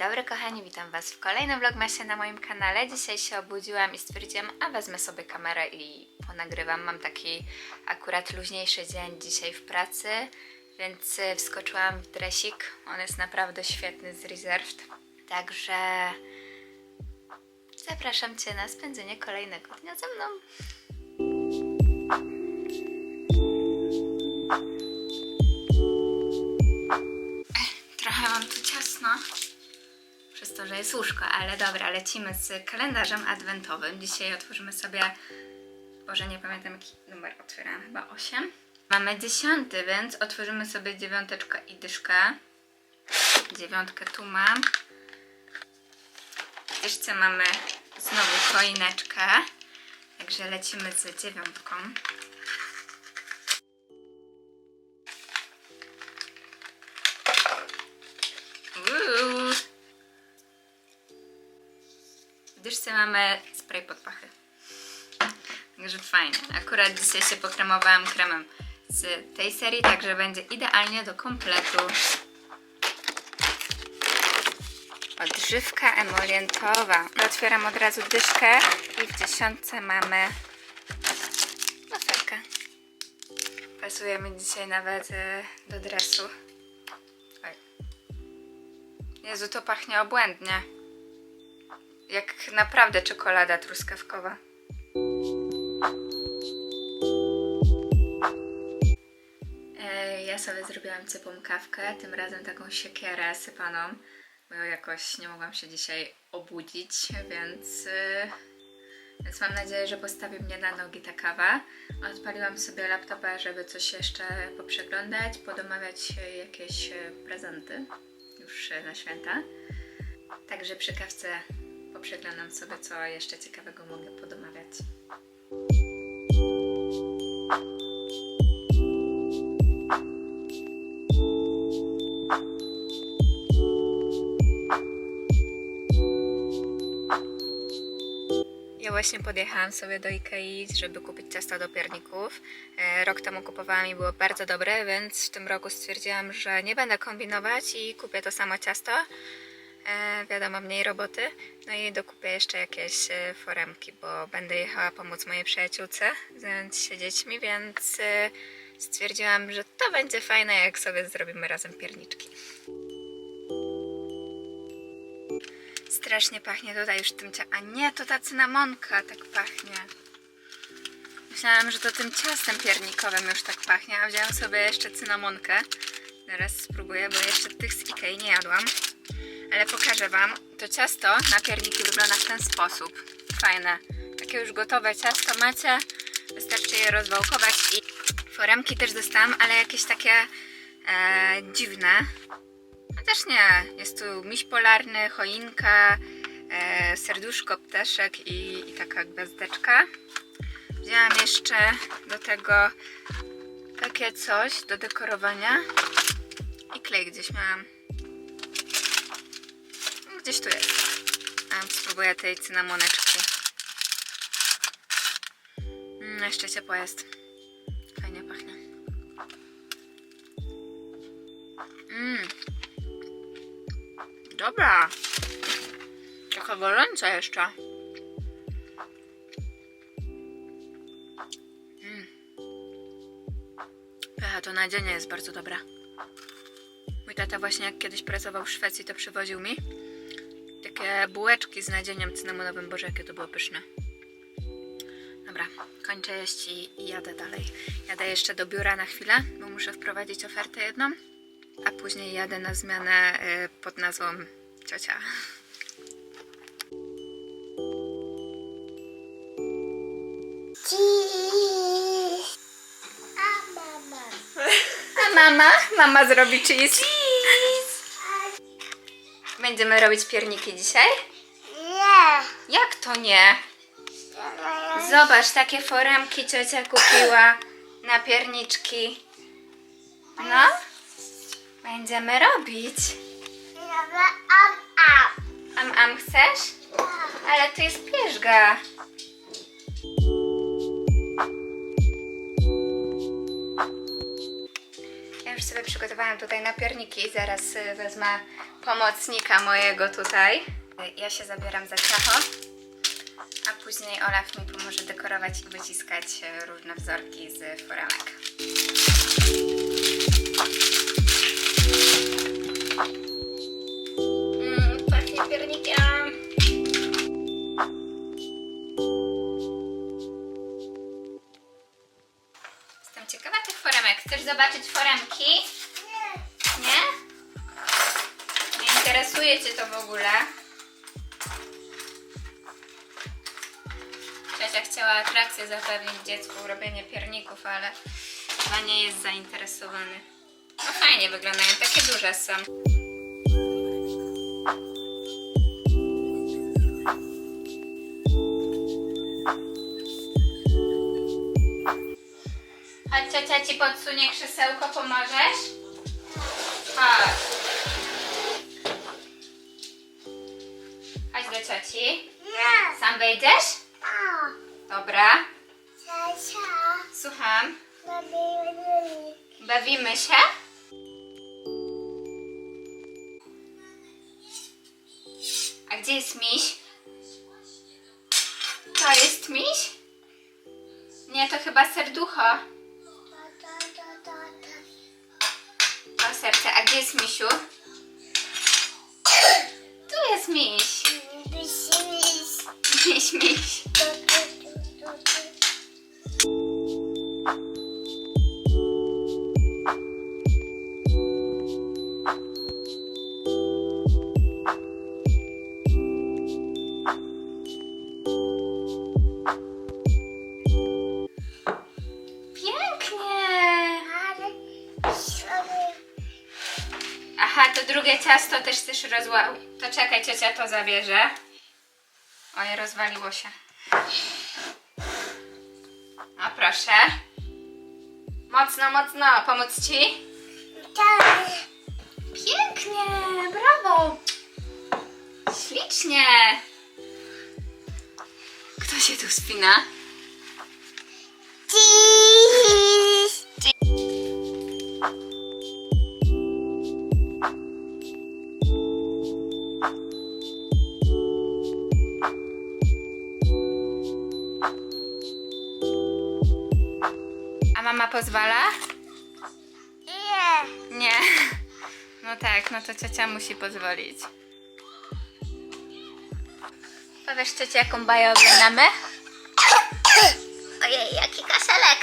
dobry kochani, witam Was w kolejnym vlogmasie na moim kanale. Dzisiaj się obudziłam i stwierdziłam, a wezmę sobie kamerę i ponagrywam. Mam taki akurat luźniejszy dzień dzisiaj w pracy, więc y, wskoczyłam w dresik. On jest naprawdę świetny z Reserved. Także zapraszam Cię na spędzenie kolejnego dnia ze mną. Że jest łóżko, ale dobra, lecimy z kalendarzem adwentowym. Dzisiaj otworzymy sobie, Boże, nie pamiętam jaki numer otwierałam, chyba 8. Mamy dziesiąty, więc otworzymy sobie dziewiąteczkę i dyszkę. Dziewiątkę tu mam. W dyszce mamy znowu choineczkę, także lecimy z dziewiątką. W dyszce mamy spray pod pachy. Także fajnie. Akurat dzisiaj się pokremowałam kremem z tej serii, także będzie idealnie do kompletu. Odżywka emolientowa. Otwieram od razu dyszkę i w dziesiątce mamy wafelkę. Pasuje mi dzisiaj nawet e, do dresu. Oj. Jezu, to pachnie obłędnie. Jak naprawdę czekolada truskawkowa. E, Ja sobie zrobiłam ciepłą kawkę, tym razem taką siekierę sypaną, bo jakoś nie mogłam się dzisiaj obudzić, więc, e, więc mam nadzieję, że postawi mnie na nogi ta kawa. Odpaliłam sobie laptopa, żeby coś jeszcze poprzeglądać, podomawiać jakieś e, prezenty już na święta. Także przy kawce poprzeglądam sobie, co jeszcze ciekawego mogę podomawiać. Ja właśnie podjechałam sobie do Ikei, żeby kupić ciasto do pierników. E, Rok temu kupowałam i było bardzo dobre, więc w tym roku stwierdziłam, że nie będę kombinować i kupię to samo ciasto. E, wiadomo, mniej roboty. No i dokupię jeszcze jakieś e, foremki, bo będę jechała pomóc mojej przyjaciółce zająć się dziećmi, więc e, stwierdziłam, że to będzie fajne, jak sobie zrobimy razem pierniczki. Strasznie pachnie tutaj już tym ciastem. A nie, to ta cynamonka tak pachnie. Myślałam, że to tym ciastem piernikowym już tak pachnie, a wzięłam sobie jeszcze cynamonkę. Zaraz spróbuję, bo jeszcze tych z Ikei nie jadłam. Ale pokażę Wam. To ciasto na pierniki wygląda w ten sposób. Fajne. Takie już gotowe ciasto macie. Wystarczy je rozwałkować i foremki też dostałam, ale jakieś takie e, dziwne. Chociaż nie, jest tu miś polarny, choinka, e, serduszko, ptaszek i, i taka gwiazdeczka. Wzięłam jeszcze do tego takie coś do dekorowania i klej gdzieś miałam. Gdzieś tu jest. A, spróbuję tej cynamoneczki. Mm, jeszcze ciepła jest. Fajnie pachnie. Mmm. Dobra. Trochę gorąca jeszcze. Mm. To nadzienie jest bardzo dobra. Mój tata właśnie jak kiedyś pracował w Szwecji, to przywoził mi takie bułeczki z nadzieniem cynamonowym. Boże, jakie to było pyszne. Dobra, kończę jeść i, i jadę dalej. Jadę jeszcze do biura na chwilę, bo muszę wprowadzić ofertę jedną a później jadę na zmianę y, pod nazwą ciocia. A mama? Mama zrobi cheese. Będziemy robić pierniki dzisiaj? Nie. Jak to nie? Zobacz, takie foremki ciocia kupiła na pierniczki. No, będziemy robić. Am, am. Am, am chcesz? Ale to jest pierzga. Przygotowałam tutaj napierniki. Zaraz y, wezmę pomocnika mojego tutaj. Ja się zabieram za ciacho, a później Olaf mi pomoże dekorować i wyciskać e, różne wzorki z foremek. Mmm. Jestem ciekawa tych foremek. Chcesz zobaczyć foremki? Cię to w ogóle? Ciocia chciała atrakcję zapewnić dziecku, robienie pierników, ale chyba nie jest zainteresowany. No fajnie wyglądają, takie duże są. Chodź ciocia Ci podsunie krzesełko, pomożesz? Chodź. Cioci. Nie. Sam wejdziesz? A. Dobra. Ciacia. Słucham. Baby. Bawimy się? A gdzie jest miś? To jest miś? Nie, to chyba serducho. Sobie Aha, to drugie ciasto też chcesz rozła... To czekaj, ciocia to zabierze. Oj, rozwaliło się. O, proszę. Mocno, mocno. Pomóc ci? tak. Pięknie, brawo. Ślicznie. Kto się tu spina? Dziś. Mama pozwala? Nie. Nie. No tak, no to ciocia musi pozwolić. Powiesz ciocia, jaką baję oglądamy? Ojej, jaki kaszelek!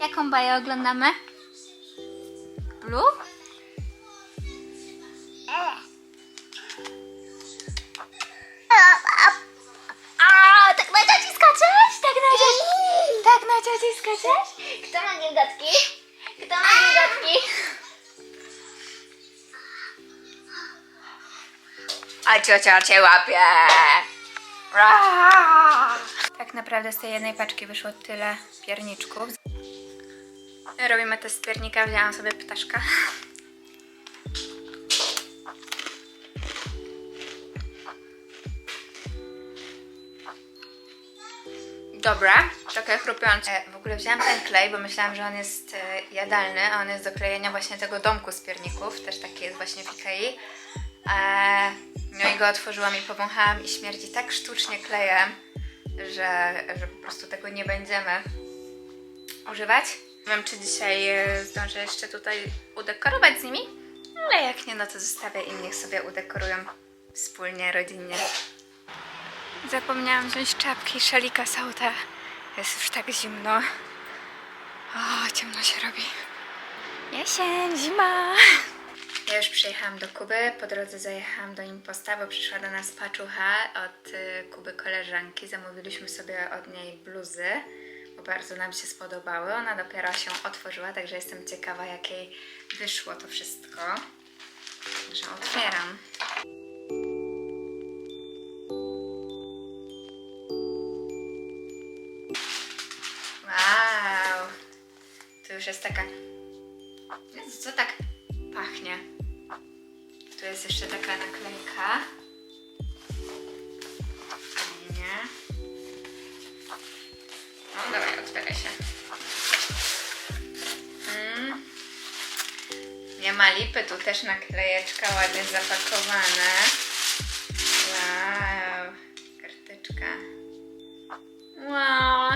Jaką baję oglądamy? Blue? Ciocia cię łapie! Tak naprawdę z tej jednej paczki wyszło tyle pierniczków. Robimy test piernika, wzięłam sobie ptaszka. Dobra, trochę chrupiące. W ogóle wzięłam ten klej, bo myślałam, że on jest e, jadalny, a on jest do klejenia właśnie tego domku z pierników, też taki jest właśnie w Ikei. E, No i go otworzyłam i powąchałam i śmierdzi tak sztucznie klejem, że, że po prostu tego nie będziemy używać. Nie wiem, czy dzisiaj e, zdążę jeszcze tutaj udekorować z nimi, ale jak nie, no to zostawię i niech sobie udekorują wspólnie, rodzinnie. Zapomniałam wziąć czapki szalika z auta. Jest już tak zimno. O, ciemno się robi. Jesień, zima. Ja już przyjechałam do Kuby, po drodze zajechałam do Imposta, bo przyszła do nas paczucha od y, Kuby koleżanki. Zamówiliśmy sobie od niej bluzy, bo bardzo nam się spodobały. Ona dopiero się otworzyła, także jestem ciekawa, jak jej wyszło to wszystko. Także otwieram. Wow! Tu już jest taka. Jezu, co tak pachnie? Tu jest jeszcze taka naklejka. Fajnie. No dawaj, otwieraj się. Mm. Nie ma lipy, tu też naklejeczka ładnie zapakowane. Wow, karteczka. Wow,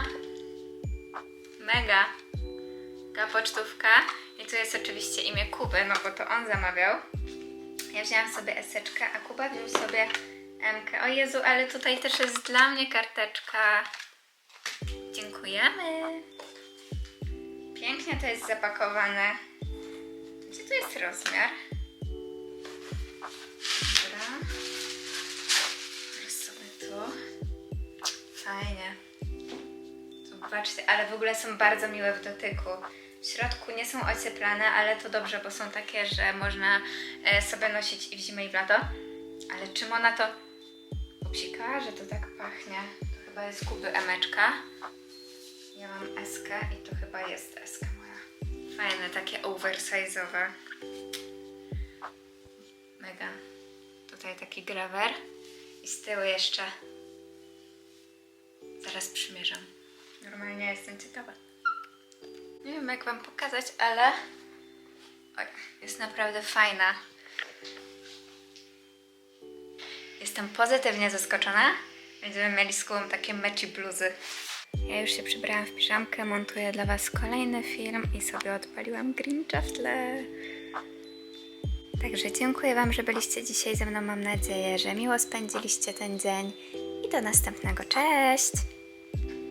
mega. Taka pocztówka. I tu jest oczywiście imię Kuby, no bo to on zamawiał. Ja wzięłam sobie eseczkę, a Kuba wziął sobie MK. O Jezu, ale tutaj też jest dla mnie karteczka. Dziękujemy. Pięknie to jest zapakowane. Gdzie tu jest rozmiar? Dobra. Teraz sobie tu. Fajnie. Zobaczcie, ale w ogóle są bardzo miłe w dotyku. W środku nie są ocieplane, ale to dobrze, bo są takie, że można e, sobie nosić i w zimę i w lato. Ale czym ona to popsikała, że to tak pachnie? To chyba jest kuby emeczka. Ja mam eskę i to chyba jest eska moja. Fajne, takie oversize'owe. Mega. Tutaj taki grawer. I z tyłu jeszcze. Zaraz przymierzam. Normalnie jestem ciekawa. Nie wiem jak Wam pokazać, ale Oj, jest naprawdę fajna. Jestem pozytywnie zaskoczona. Będziemy mieli z Kubą takie meci bluzy. Ja już się przybrałam w piżamkę, montuję dla Was kolejny film i sobie odpaliłam Grincha w tle. Także dziękuję Wam, że byliście dzisiaj ze mną. Mam nadzieję, że miło spędziliście ten dzień i do następnego. Cześć!